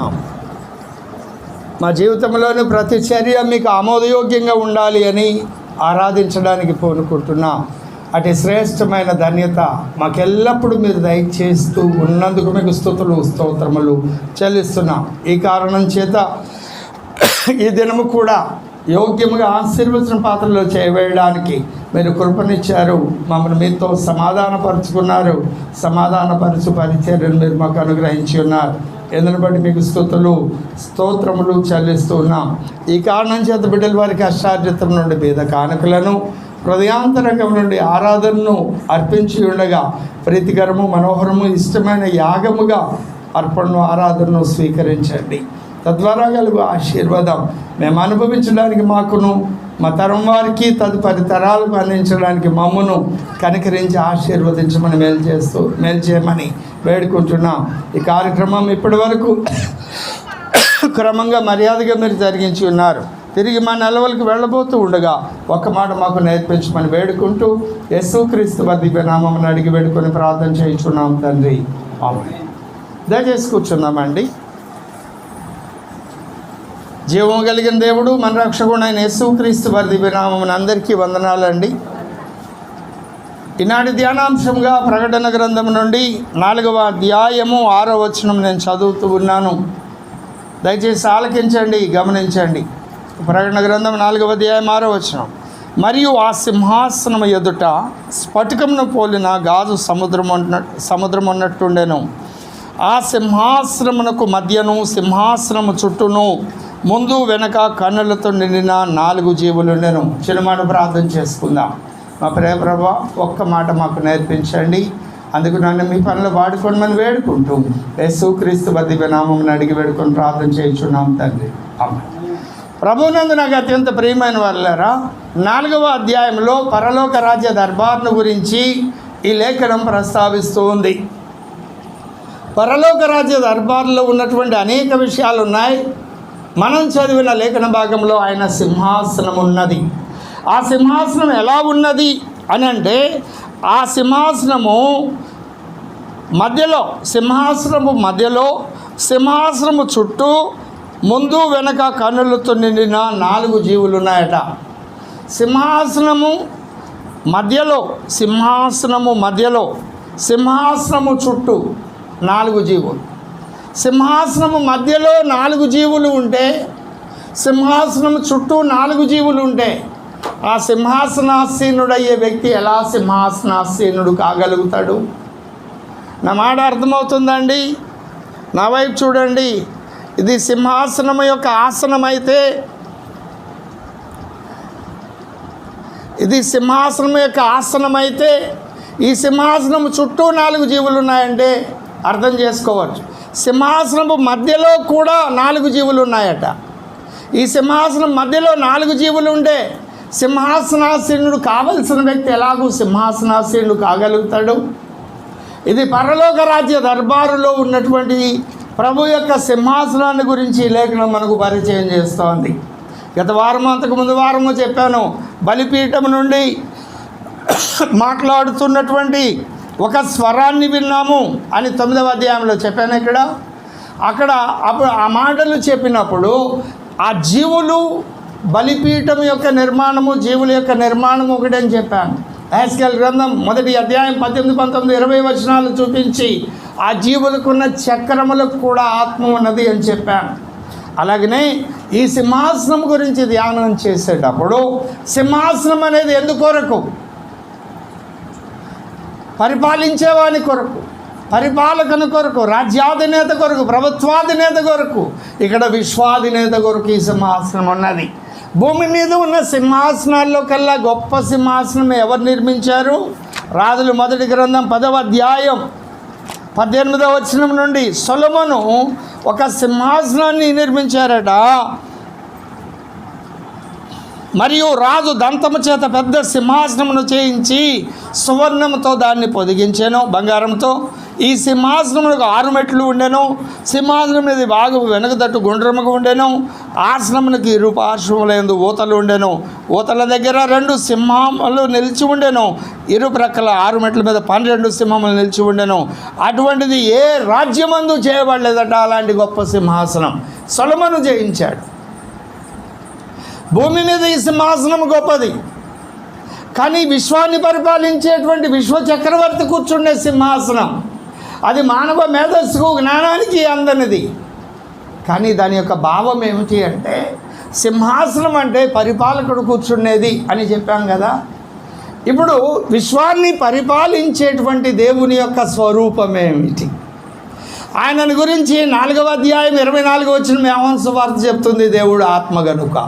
చేస్తున్నాం. మా జీవితంలోని ప్రతి చర్య మీకు ఆమోదయోగ్యంగా ఉండాలి అని ఆరాధించడానికి పూనుకుంటున్నాం. అటు శ్రేష్టమైన ధన్యత మాకెల్లప్పుడూ మీరు దయచేస్తూ ఉన్నందుకు మీకు స్థుతులు స్తోత్రములు చెల్లిస్తున్నాం. ఈ కారణం చేత ఈ దినము కూడా యోగ్యముగా ఆశీర్వచన పాత్రలో చేయవేయడానికి మీరు కృపనిచ్చారు. మమ్మల్ని మీతో సమాధానపరుచుకున్నారు. సమాధానపరచు పరిచర్యను మీరు మాకు అనుగ్రహించి ఉన్నారు. ఎందుని బట్టి మీకు స్థుతులు స్తోత్రములు చెల్లిస్తూ ఉన్నాం. ఈ కారణం చేత బిడ్డల వారికి కష్టార్జితం నుండి బీద కానుకలను హృదయాంతరంగం నుండి ఆరాధనను అర్పించి ఉండగా ప్రీతికరము మనోహరము ఇష్టమైన యాగముగా అర్పణను ఆరాధనను స్వీకరించండి. తద్వారా కలుగు ఆశీర్వాదం. మేము అనుభవించడానికి మాకును మా తరం వారికి తదుపరి తరాలకు అందించడానికి మమ్మను కనికరించి ఆశీర్వదించమని మేలు చేస్తూ మేలు చేయమని వేడుకుంటున్నాం. ఈ కార్యక్రమం ఇప్పటి వరకు క్రమంగా మర్యాదగా మీరు జరిగించి ఉన్నారు. తిరిగి మా నెలవలకు వెళ్ళబోతూ ఉండగా ఒక్క మాట మాకు నేర్పించమని వేడుకుంటూ యేసుక్రీస్తు దివ్య నామం అడిగి వేడుకొని ప్రార్థన చేయించున్నాం తండ్రి. అవును దయచేసి కూర్చున్నామండి జీవం కలిగిన దేవుడు మన రక్షకుడైన యేసుక్రీస్తు వారి దివ్యనామం అందరికీ వందనాలండి. ఈనాటి ధ్యానాంశంగా ప్రకటన గ్రంథం నుండి నాలుగవ అధ్యాయము ఆరో వచనం నేను చదువుతూ ఉన్నాను. దయచేసి ఆలకించండి గమనించండి. ప్రకటన గ్రంథం నాలుగవ అధ్యాయం ఆరో వచనం. మరియు ఆ సింహాసనం ఎదుట స్ఫటికంను పోలిన గాజు సముద్రం ఉన్న సముద్రం ఉన్నట్టుండెను. ఆ సింహాసనమునకు మధ్యను సింహాసనము చుట్టూను ముందు వెనక కన్నులతో నిండిన నాలుగు జీవులు నేను చిన్నమాట ప్రార్థన చేసుకుందాం. మా ప్రేమ ప్రభా ఒక్క మాట మాకు నేర్పించండి. అందుకు నన్ను మీ పనులు వాడుకోమని వేడుకుంటూ యేసు క్రీస్తు బద్ది నామం అడిగి వేడుకొని ప్రార్థన చేయించున్నాం తండ్రి. ప్రభునందు నాకు అత్యంత ప్రియమైన వాళ్ళారా నాలుగవ అధ్యాయంలో పరలోక రాజ్య దర్బార్ను గురించి ఈ లేఖనం ప్రస్తావిస్తూ ఉంది. పరలోక రాజ్య దర్బార్లో ఉన్నటువంటి అనేక విషయాలు ఉన్నాయి మనం చదివిన లేఖన భాగంలో ఆయన సింహాసనం ఉన్నది ఆ సింహాసనం ఎలా ఉన్నది అని అంటే ఆ సింహాసనము మధ్యలో సింహాసనము మధ్యలో సింహాసనము చుట్టూ ముందు వెనక కన్నులతో నిండిన నాలుగు జీవులు ఉన్నాయట. సింహాసనము మధ్యలో సింహాసనము మధ్యలో సింహాసనము చుట్టూ నాలుగు జీవులు. సింహాసనము మధ్యలో నాలుగు జీవులు ఉంటే సింహాసనం చుట్టూ నాలుగు జీవులు ఉంటే ఆ సింహాసనాసీనుడయ్యే వ్యక్తి ఎలా సింహాసనాసీనుడు కాగలుగుతాడు? నా మాట అర్థమవుతుందండి? నా వైపు చూడండి. ఇది సింహాసనం యొక్క ఆసనం అయితే ఇది సింహాసనం యొక్క ఆసనం అయితే ఈ సింహాసనం చుట్టూ నాలుగు జీవులు ఉన్నాయంటే అర్థం చేసుకోవచ్చు. సింహాసనము మధ్యలో కూడా నాలుగు జీవులు ఉన్నాయట. ఈ సింహాసనం మధ్యలో నాలుగు జీవులు ఉంటే సింహాసనాసీనుడు కావలసిన వ్యక్తి ఎలాగూ సింహాసనాసీనుడు కాగలుగుతాడు? ఇది పరలోక రాజ్య దర్బారులో ఉన్నటువంటి ప్రభు యొక్క సింహాసనాన్ని గురించి లేఖనం మనకు పరిచయం చేస్తోంది. గత వారం అంతకు ముందు వారము చెప్పాను బలిపీఠం నుండి మాట్లాడుతున్నటువంటి ఒక స్వరాన్ని విన్నాము అని తొమ్మిదవ అధ్యాయంలో చెప్పాను ఇక్కడ. అక్కడ అప్పుడు ఆ మాటలు చెప్పినప్పుడు ఆ జీవులు బలిపీఠం యొక్క నిర్మాణము జీవుల యొక్క నిర్మాణము ఒకటని చెప్పాను. యాస్కెల్ గ్రంథం మొదటి అధ్యాయం పద్దెనిమిది పంతొమ్మిది ఇరవై వచనాలు చూపించి ఆ జీవులకున్న చక్రములకు కూడా ఆత్మ ఉన్నది అని చెప్పాను. అలాగనే ఈ సింహాసనం గురించి ధ్యానం చేసేటప్పుడు సింహాసనం అనేది ఎందుకొరకు పరిపాలించేవాని కొరకు పరిపాలకుని కొరకు రాజ్యాధినేత కొరకు ప్రభుత్వాధినేత కొరకు. ఇక్కడ విశ్వాధినేత కొరకు ఈ సింహాసనం ఉన్నది. భూమి మీద ఉన్న సింహాసనాల్లో కల్లా గొప్ప సింహాసనం ఎవరు నిర్మించారు? రాజులు మొదటి గ్రంథం పదవ అధ్యాయం పద్దెనిమిదవ వచనం నుండి సొలమను ఒక సింహాసనాన్ని నిర్మించారట. మరియు రాజు దంతము చేత పెద్ద సింహాసనమును చేయించి సువర్ణముతో దాన్ని పొదిగించాను బంగారంతో ఈ సింహాసనములకు ఆరు మెట్లు ఉండెను. సింహాసనం మీద బాగు వెనక తట్టు గుండ్రముగా ఉండెను. ఆసనమునకి ఇరు పార్శ్వములందు ఊతలు ఉండెను. ఊతల దగ్గర రెండు సింహములు నిలిచి ఉండెను. ఇరు ప్రక్కల ఆరు మెట్ల మీద పన్నెండు సింహములు నిలిచి ఉండెను. అటువంటిది ఏ రాజ్యమందు చేయబడలేదట అలాంటి గొప్ప సింహాసనం. సొలమను జయించాడు. భూమి మీద ఈ సింహాసనం గొప్పది. కానీ విశ్వాన్ని పరిపాలించేటువంటి విశ్వ చక్రవర్తి కూర్చుండే సింహాసనం. అది మానవ మేధస్సుకు జ్ఞానానికి అందనిది. కానీ దాని యొక్క భావం ఏమిటి అంటే సింహాసనం అంటే పరిపాలకుడు కూర్చుండేది అని చెప్పాం కదా. ఇప్పుడు విశ్వాన్ని పరిపాలించేటువంటి దేవుని యొక్క స్వరూపం ఏమిటి? ఆయనను గురించి నాలుగవ అధ్యాయం ఇరవై నాలుగు వచ్చిన మేవంశ వార్త చెప్తుంది దేవుడు ఆత్మ గనుక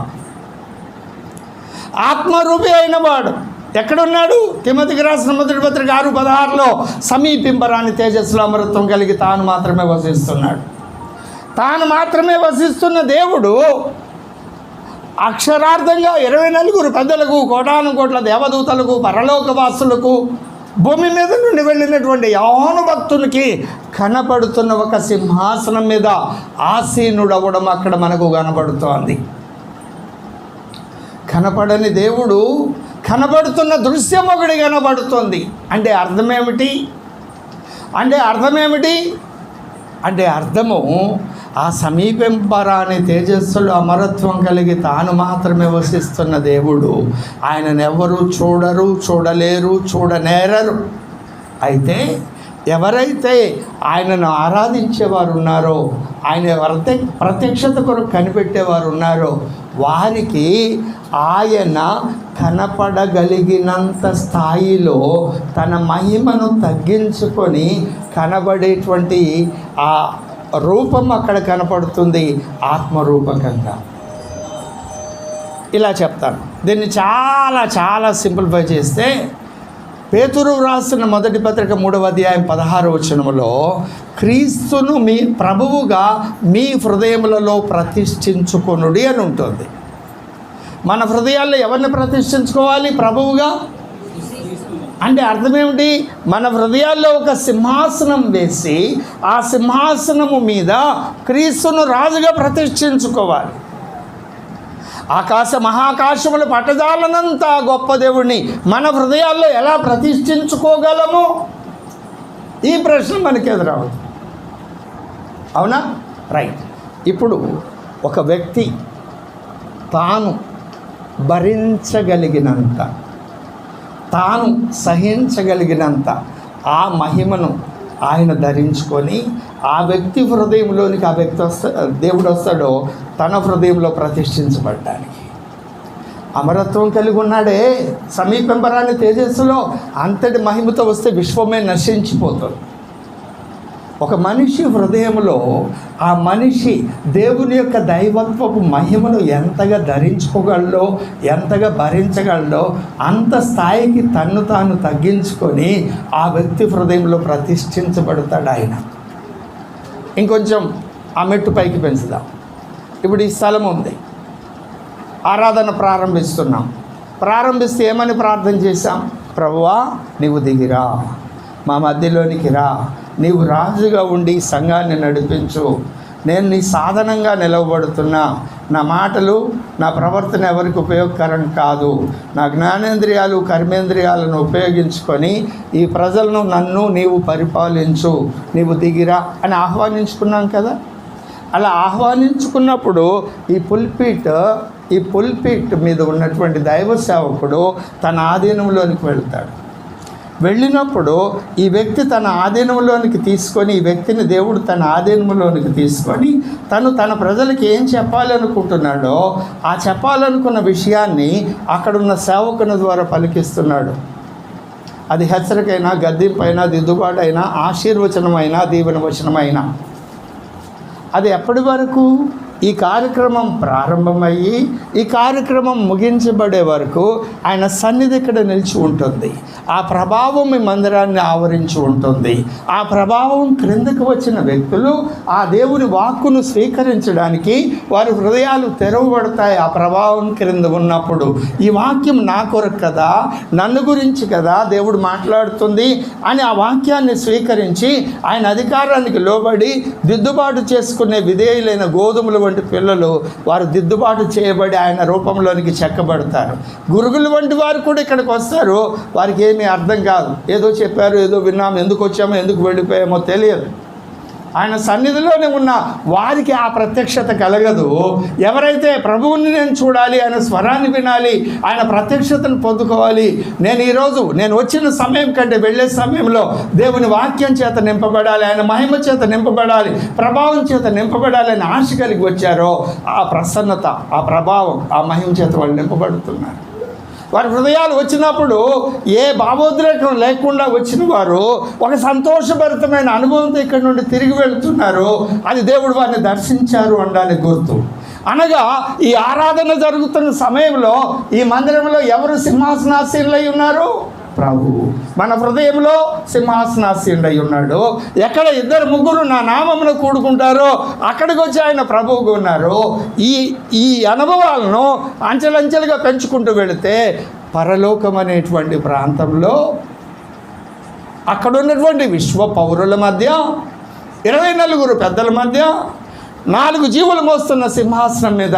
ఆత్మరూపి అయినవాడు వాడు. ఎక్కడున్నాడు? తిమ్మతికి రాసిన మొదటి పత్రిక ఆరు పదహారులో సమీపింపరాని తేజస్సులో అమృతం కలిగి తాను మాత్రమే వసిస్తున్నాడు. తాను మాత్రమే వసిస్తున్న దేవుడు అక్షరార్థంగా ఇరవై నలుగురు పెద్దలకు కోటాను కోట్ల దేవదూతలకు పరలోకవాసులకు భూమి మీద నుండి వెళ్ళినటువంటి యవన భక్తునికి కనపడుతున్న ఒక సింహాసనం మీద ఆసీనుడవ్వడం అక్కడ మనకు కనబడుతోంది కనపడని దేవుడు కనబడుతున్న దృశ్యం ఒకటి కనబడుతుంది. అంటే అర్థమేమిటి? అంటే అర్థమేమిటి? అంటే అర్థము ఆ సమీపింపరాని తేజస్సులు అమరత్వం కలిగి తాను మాత్రమే వసిస్తున్న దేవుడు. ఆయనను ఎవరు చూడరు చూడలేరు చూడనేరరు. అయితే ఎవరైతే ఆయనను ఆరాధించేవారు ఉన్నారో ఆయన ప్రత్య ప్రత్యక్షత కొరకు కనిపెట్టేవారు ఉన్నారో వారికి ఆయన కనపడగలిగినంత స్థాయిలో తన మహిమను తగ్గించుకొని కనబడేటువంటి ఆ రూపం అక్కడ కనపడుతుంది ఆత్మరూపకంగా. ఇలా చెప్తాను. దీన్ని చాలా చాలా సింప్లిఫై చేస్తే పేతురు వ్రాసిన మొదటి పత్రిక మూడవ అధ్యాయం పదహారు వచనములో క్రీస్తును మీ ప్రభువుగా మీ హృదయములలో ప్రతిష్ఠించుకొనుడి అని ఉంటుంది. మన హృదయాల్లో ఎవరిని ప్రతిష్ఠించుకోవాలి? ప్రభువుగా? అంటే అర్థమేమిటి? మన హృదయాల్లో ఒక సింహాసనం వేసి ఆ సింహాసనము మీద క్రీస్తును రాజుగా ప్రతిష్ఠించుకోవాలి. ఆకాశ మహాకాశములు పట్టజాలనంత గొప్ప దేవుణ్ణి. మన హృదయాల్లో ఎలా ప్రతిష్ఠించుకోగలము? ఈ ప్రశ్న మనకి ఎదురవదు అవునా? రైట్ ఇప్పుడు ఒక వ్యక్తి తాను భరించగలిగినంత తాను సహించగలిగినంత ఆ మహిమను ఆయన ధరించుకొని ఆ వ్యక్తి హృదయంలోనికి ఆ వ్యక్తి వస్తా దేవుడు వస్తాడో తన హృదయంలో ప్రతిష్ఠించబడ్డానికి అమరత్వం కలిగి ఉన్నాడే సమీపింపరాని తేజస్సులో అంతటి మహిమతో వస్తే విశ్వమే నశించిపోతుంది. ఒక మనిషి హృదయంలో ఆ మనిషి దేవుని యొక్క దైవత్వపు మహిమను ఎంతగా ధరించుకోగలడో ఎంతగా భరించగలడో అంత స్థాయికి తన్ను తాను తగ్గించుకొని ఆ వ్యక్తి హృదయంలో ప్రతిష్ఠించబడతాడు ఆయన. ఇంకొంచెం ఆ మెట్టు పైకి పెంచుదాం. ఇప్పుడు ఈ స్థలం ఉంది. ఆరాధన ప్రారంభిస్తున్నాం. ప్రారంభిస్తే ఏమని ప్రార్థన చేశాం? ప్రభువా నీవు దిగిరా. మా మధ్యలోనికి రా. నీవు రాజుగా ఉండి సంఘాన్ని నడిపించు. నేను నీ సాధనంగా నిలవబడుతున్నా. నా మాటలు నా ప్రవర్తన ఎవరికి ఉపయోగకరం కాదు. నా జ్ఞానేంద్రియాలు కర్మేంద్రియాలను ఉపయోగించుకొని ఈ ప్రజలను నన్ను నీవు పరిపాలించు నీవు దిగిరా అని ఆహ్వానించుకున్నాం కదా. అలా ఆహ్వానించుకున్నప్పుడు ఈ పుల్పీట్ ఈ పుల్పీట్ మీద ఉన్నటువంటి దైవ సేవకుడు తన ఆధీనంలోనికి వెళ్తాడు. వెళ్ళినప్పుడు ఈ వ్యక్తి తన ఆధీనంలోనికి తీసుకొని ఈ వ్యక్తిని దేవుడు తన ఆధీనంలోనికి తీసుకొని తను తన ప్రజలకు ఏం చెప్పాలనుకుంటున్నాడో ఆ చెప్పాలనుకున్న విషయాన్ని అక్కడున్న సేవకుని ద్వారా పలికిస్తున్నాడు. అది హెచ్చరికైనా గద్దింపైనా దిద్దుబాటైనా ఆశీర్వచనమైనా దీవెన వచనమైనా. అది ఎప్పటి వరకు ఈ కార్యక్రమం ప్రారంభమయ్యి ఈ కార్యక్రమం ముగించబడే వరకు ఆయన సన్నిధి ఇక్కడ నిలిచి ఉంటుంది. ఆ ప్రభావం మీ మందిరాన్ని ఆవరించి ఉంటుంది. ఆ ప్రభావం క్రిందకు వచ్చిన వ్యక్తులు ఆ దేవుని వాక్కును స్వీకరించడానికి వారి హృదయాలు తెరవబడతాయి. ఆ ప్రభావం క్రింద ఉన్నప్పుడు ఈ వాక్యం నా కొరకు కదా నన్ను గురించి కదా దేవుడు మాట్లాడుతుంది అని ఆ వాక్యాన్ని స్వీకరించి ఆయన అధికారానికి లోబడి దిద్దుబాటు చేసుకునే విధేయులైన గోధుమలు వంటి పిల్లలు వారు దిద్దుబాటు చేయబడి ఆయన రూపంలోనికి చెక్కబడతారు. గురుగులు వంటి వారు కూడా ఇక్కడికి వస్తారు. వారికి ఏమీ అర్థం కాదు. ఏదో చెప్పారు ఏదో విన్నాము ఎందుకు వచ్చామో ఎందుకు వెళ్ళిపోయామో తెలియదు. ఆయన సన్నిధిలోనే ఉన్న వారికి ఆ ప్రత్యక్షత కలగదు. ఎవరైతే ప్రభువుని నేను చూడాలి ఆయన స్వరాన్ని వినాలి ఆయన ప్రత్యక్షతను పొందుకోవాలి నేను ఈరోజు నేను వచ్చిన సమయం కంటే వెళ్ళే సమయంలో దేవుని వాక్యం చేత నింపబడాలి ఆయన మహిమ చేత నింపబడాలి ప్రభావం చేత నింపబడాలి అని ఆశ కలిగి వచ్చారో ఆ ప్రసన్నత ఆ ప్రభావం ఆ మహిమ చేత వాళ్ళు నింపబడుతున్నారు. వారి హృదయాలు వచ్చినప్పుడు ఏ భావోద్రేకం లేకుండా వచ్చిన వారు ఒక సంతోషభరితమైన అనుభవంతో ఇక్కడి నుండి తిరిగి వెళ్తున్నారు. అది దేవుడు వారిని దర్శించారు అనడానికి గుర్తు. అనగా ఈ ఆరాధన జరుగుతున్న సమయంలో ఈ మందిరంలో ఎవరు సింహాసనాశీనులై ఉన్నారు? ప్రభు. మన హృదయంలో సింహాసనాసీనుడై ఉన్నాడు ఎక్కడ ఇద్దరు ముగ్గురు నా నామమును కూడుకుంటారో అక్కడికి వచ్చి ఆయన ప్రభువుగా ఉన్నారు. ఈ ఈ అనుభవాలను అంచెలంచెలుగా పెంచుకుంటూ వెళితే పరలోకం అనేటువంటి ప్రాంతంలో అక్కడ ఉన్నటువంటి విశ్వ పౌరుల మధ్య ఇరవై నలుగురు పెద్దల మధ్య నాలుగు జీవులు మోస్తున్న సింహాసనం మీద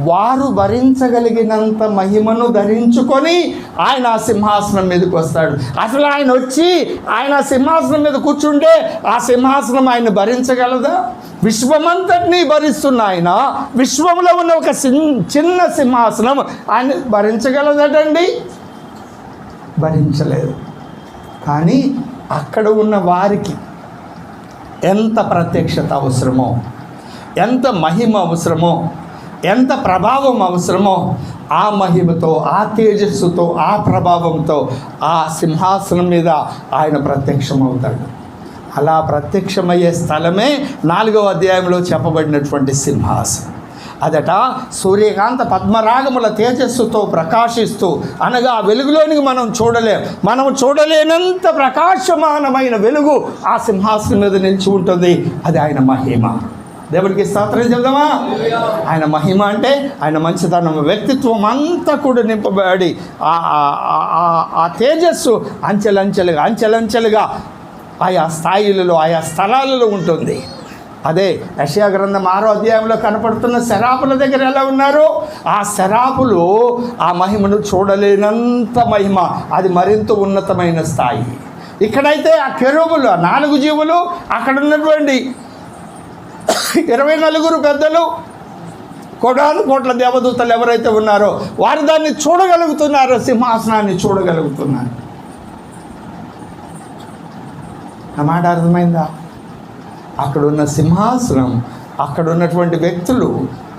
వారు భరించగలిగినంత మహిమను ధరించుకొని ఆయన ఆ సింహాసనం మీదకి వస్తాడు. అసలు ఆయన వచ్చి ఆయన సింహాసనం మీద కూర్చుంటే ఆ సింహాసనం ఆయన భరించగలదా? విశ్వమంతటినీ భరిస్తున్న ఆయన విశ్వంలో ఉన్న ఒక చిన్- చిన్న సింహాసనం ఆయన భరించగలదటండి? భరించలేదు. కానీ అక్కడ ఉన్న వారికి ఎంత ప్రత్యక్షత అవసరమో ఎంత మహిమ అవసరమో ఎంత ప్రభావం అవసరమో ఆ మహిమతో ఆ తేజస్సుతో ఆ ప్రభావంతో ఆ సింహాసనం మీద ఆయన ప్రత్యక్షమవుతాడు. అలా ప్రత్యక్షమయ్యే స్థలమే నాలుగవ అధ్యాయంలో చెప్పబడినటువంటి సింహాసనం. అదట సూర్యకాంత పద్మరాగముల తేజస్సుతో ప్రకాశిస్తూ అనగా ఆ వెలుగులోనికి మనం చూడలేం. మనం చూడలేనంత ప్రకాశమానమైన వెలుగు ఆ సింహాసనం మీద నిలిచి ఉంటుంది. అది ఆయన మహిమ. దేవుడికి స్తోత్రం చెప్దామా ఆయన మహిమ అంటే ఆయన మంచితనం వ్యక్తిత్వం అంతా కూడా నింపబడి ఆ- తేజస్సు అంచెలంచెలుగా అంచెలంచెలుగా ఆయా స్థాయిలలో ఆయా స్థలాలలో ఉంటుంది. అదే యశయా గ్రంథం ఆరో అధ్యాయంలో కనపడుతున్న శరాపుల దగ్గర ఎలా ఉన్నారు? ఆ శరాపులు ఆ మహిమను చూడలేనంత మహిమ అది మరింత ఉన్నతమైన స్థాయి. ఇక్కడైతే ఆ కెరువులు ఆ నాలుగు జీవులు అక్కడ ఉన్నటువంటి ఇరవై నలుగురు పెద్దలు కోటాను కోట్ల దేవదూతలు ఎవరైతే ఉన్నారో వారు దాన్ని చూడగలుగుతున్నారో సింహాసనాన్ని చూడగలుగుతున్నారు. నా మాట అర్థమైందా? అక్కడున్న సింహాసనం అక్కడ ఉన్నటువంటి వ్యక్తులు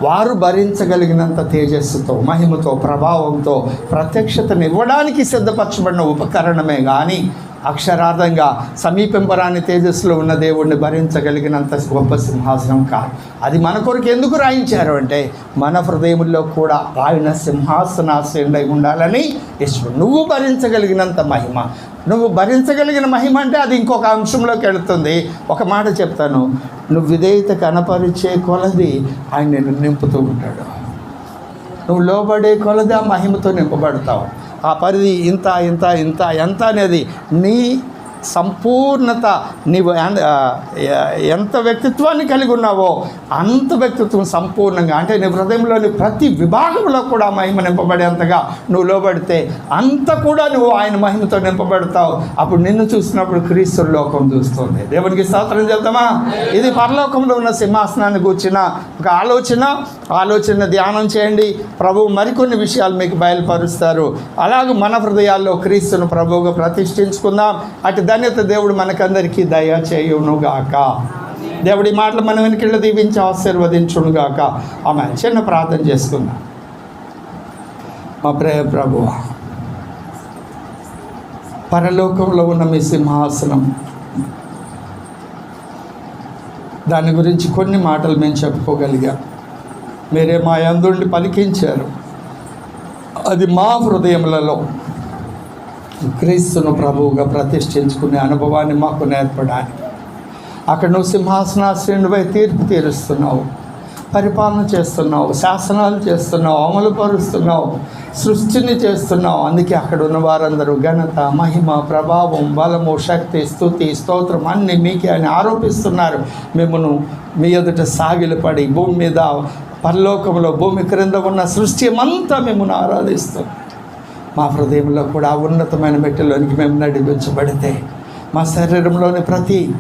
వారు భరించగలిగినంత తేజస్సుతో మహిమతో ప్రభావంతో ప్రత్యక్షతను ఇవ్వడానికి సిద్ధపరచబడిన ఉపకరణమే. కానీ అక్షరార్థంగా సమీపింపరాని తేజస్సులో ఉన్న దేవుణ్ణి భరించగలిగినంత గొప్ప సింహాసనం కాదు. అది మన కొరకు ఎందుకు రాయించారు అంటే మన హృదయంలో కూడా ఆయన సింహాసనాశ్రయుడై ఉండాలని ఇష్టం నువ్వు భరించగలిగినంత మహిమ. నువ్వు భరించగలిగిన మహిమ అంటే అది ఇంకొక అంశంలోకి వెళుతుంది. ఒక మాట చెప్తాను. నువ్వు విధేయత కనపరిచే కొలది ఆయన నిన్ను నింపుతూ ఉంటాడు. నువ్వు లోబడే కొలది ఆ మహిమతో నింపబడతావు. ఆ పరిధి ఇంత ఇంత ఇంత ఎంత అనేది నీ సంపూర్ణత నీవు ఎంత వ్యక్తిత్వాన్ని కలిగి ఉన్నావో అంత వ్యక్తిత్వం సంపూర్ణంగా అంటే నీ హృదయంలోని ప్రతి విభాగంలో కూడా మహిమ నింపబడేంతగా నువ్వు లోబడితే అంత కూడా నువ్వు ఆయన మహిమతో నింపబడతావు. అప్పుడు నిన్ను చూసినప్పుడు క్రీస్తు లోకం చూస్తుంది. దేవునికి స్తోత్రం చెప్తామా? ఇది పరలోకంలో ఉన్న సింహాసనాన్ని కూర్చిన ఒక ఆలోచన. ఆలోచన ధ్యానం చేయండి. ప్రభు మరికొన్ని విషయాలు మీకు బయలుపరుస్తారు. అలాగే మన హృదయాల్లో క్రీస్తును ప్రభువుగా ప్రతిష్ఠించుకుందాం. అటు ధన్యత దేవుడు మనకందరికీ దయ చేయునుగాక. దేవుడి మాటలు మన వెనుకళ్ళు దీవించి ఆశీర్వదించునుగాక ఆమె చిన్న ప్రార్థన చేసుకున్నా మా ప్రే ప్రభు పరలోకంలో ఉన్న మీ సింహాసనం. దాని గురించి కొన్ని మాటలు మేము చెప్పుకోగలిగాం. మీరే మా అందుండి పలికించారు. అది మా హృదయములలో క్రీస్తును ప్రభువుగా ప్రతిష్ఠించుకునే అనుభవాన్ని మాకు నేర్పడానికి. అక్కడ నువ్వు సింహాసనాశ్రయుడిపై తీర్పు తీరుస్తున్నావు పరిపాలన చేస్తున్నావు శాసనాలు చేస్తున్నావు అమలు పరుస్తున్నావు సృష్టిని చేస్తున్నావు. అందుకే అక్కడ ఉన్న వారందరూ ఘనత మహిమ ప్రభావం బలము శక్తి స్థుతి స్తోత్రం అన్నీ మీకే అని ఆరోపిస్తున్నారు. మిమ్మను మీ ఎదుట సాగిలపడి భూమి మీద పరలోకంలో భూమి క్రింద ఉన్న సృష్టి అంతా మిమ్మల్ని ఆరాధిస్తాం మా హృదయంలో కూడా ఆ ఉన్నతమైన మెట్టులోనికి మేము నడిపించబడితే మా శరీరంలోని ప్రతి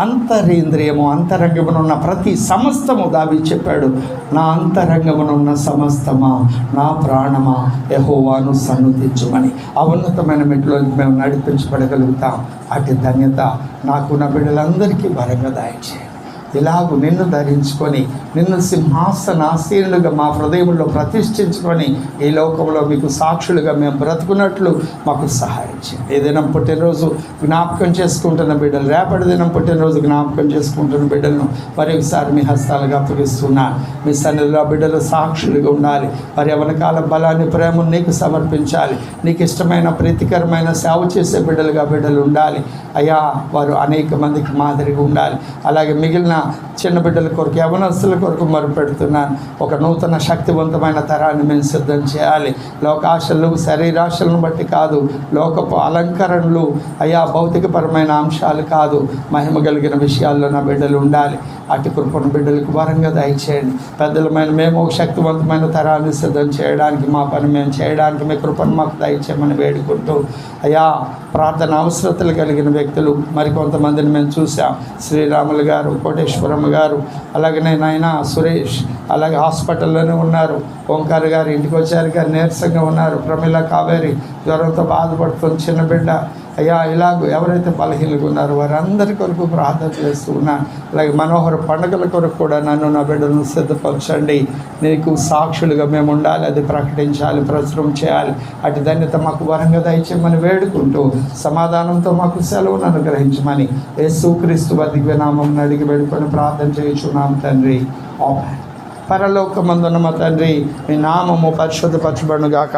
అంతరేంద్రియము అంతరంగమునున్న ప్రతి సమస్తము దావి చెప్పాడు. నా అంతరంగమునున్న సమస్తమా నా ప్రాణమా యహోవాను సన్నుతించుమని. ఆ ఉన్నతమైన మెట్లోకి మేము నడిపించబడగలుగుతాం. అటు ధన్యత నాకు నా బిడ్డలందరికీ వరంగా దాయిచేయండి. ఇలాగూ నిన్ను ధరించుకొని నిన్ను సింహాసనాసీనులుగా మా హృదయంలో ప్రతిష్ఠించుకొని ఈ లోకంలో మీకు సాక్షులుగా మేము బ్రతుకున్నట్లు మాకు సహాయం చేయండి. ఏ దినం పుట్టినరోజు జ్ఞాపకం చేసుకుంటున్న బిడ్డలు రేపటి దినం పుట్టినరోజు జ్ఞాపకం చేసుకుంటున్న బిడ్డలను మరొకసారి మీ హస్తాలుగా అప్పగిస్తున్నా. మీ సన్నిధిలో బిడ్డలు సాక్షులుగా ఉండాలి. మరి ఎవరికాల బలాన్ని ప్రేమను నీకు సమర్పించాలి. నీకు ఇష్టమైన ప్రీతికరమైన సేవ చేసే బిడ్డలుగా బిడ్డలు ఉండాలి. అయ్యా వారు అనేక మందికి మాదిరిగా ఉండాలి. అలాగే మిగిలిన చిన్న బిడ్డల కొరకు యవనస్తుల కొరకు మొరుపెడుతున్నాను ఒక నూతన శక్తివంతమైన తరాన్ని మేము సిద్ధం చేయాలి. లోకాశలు శరీరాశలను బట్టి కాదు లోకపు అలంకరణలు అయా భౌతికపరమైన అంశాలు కాదు. మహిమ కలిగిన విషయాల్లో నా బిడ్డలు ఉండాలి. అటు కృపణ బిడ్డలకు వరంగా దయచేయండి. పెద్దలమైన మేము ఒక శక్తివంతమైన తరాన్ని సిద్ధం చేయడానికి మా పని మేము చేయడానికి మీ కృపను మాకు దయచేయమని వేడుకుంటూ అయా ప్రార్థన అవసరతలు కలిగిన వ్యక్తులు మరికొంతమందిని మేము చూసాం శ్రీరాములు గారు కోటేశ్వరమ్మ గారు అలాగే నాయన సురేష్ అలాగే హాస్పిటల్లోనే ఉన్నారు. ఓంకార్ గారు ఇంటికి వచ్చారు గారు నీరసంగా ఉన్నారు. ప్రమిళ కావేరి జ్వరంతో బాధపడుతుంది చిన్న బిడ్డ. అయ్యా ఇలాగ ఎవరైతే బలహీనగా ఉన్నారో వారందరి కొరకు ప్రార్థన చేస్తూ ఉన్నా. అలాగే మనోహర పండుగల కొరకు కూడా నన్ను నా బిడ్డను సిద్ధపరచండి. నీకు సాక్షులుగా మేము ఉండాలి అది ప్రకటించాలి ప్రచురం చేయాలి. అటు ధన్యత మాకు వరంగా దయచేయమని వేడుకుంటూ సమాధానంతో మాకు సెలవును అనుగ్రహించమని యేసుక్రీస్తు దివ్యనామం అడిగి వేడుకొని ప్రార్థన చేయించున్నాం తండ్రి. ఆమెన్. పరలోకమందున్న మా తండ్రి మీ నామము పరిశుద్ధపరచబడుగాక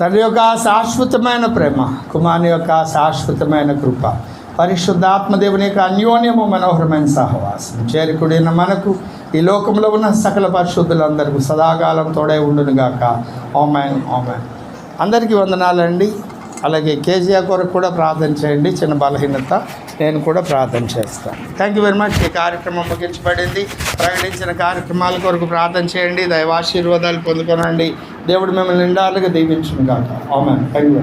తండ్రి యొక్క శాశ్వతమైన ప్రేమ కుమారుని యొక్క శాశ్వతమైన కృప పరిశుద్ధాత్మదేవుని యొక్క అన్యోన్యము మనోహరమైన సహవాసం. చేరుకుడిన మనకు ఈ లోకంలో ఉన్న సకల పరిశుద్ధులందరికీ సదాకాలం తోడే ఉండునుగాక ఆమెన్ ఆమెన్. అందరికీ వందనాలండి. అలాగే కేజీఆర్ కొరకు కూడా ప్రార్థన చేయండి. చిన్న బలహీనత నేను కూడా ప్రార్థన చేస్తాను. థ్యాంక్ యూ వెరీ మచ్ ఈ కార్యక్రమం ముగించబడింది. ప్రకటించిన కార్యక్రమాల కొరకు ప్రార్థన చేయండి. దైవాశీర్వాదాలు పొందుకోనండి. దేవుడు మిమ్మల్ని నిండాలుగా దీవించును కాక ఆమెన్ థ్యాంక్ యూ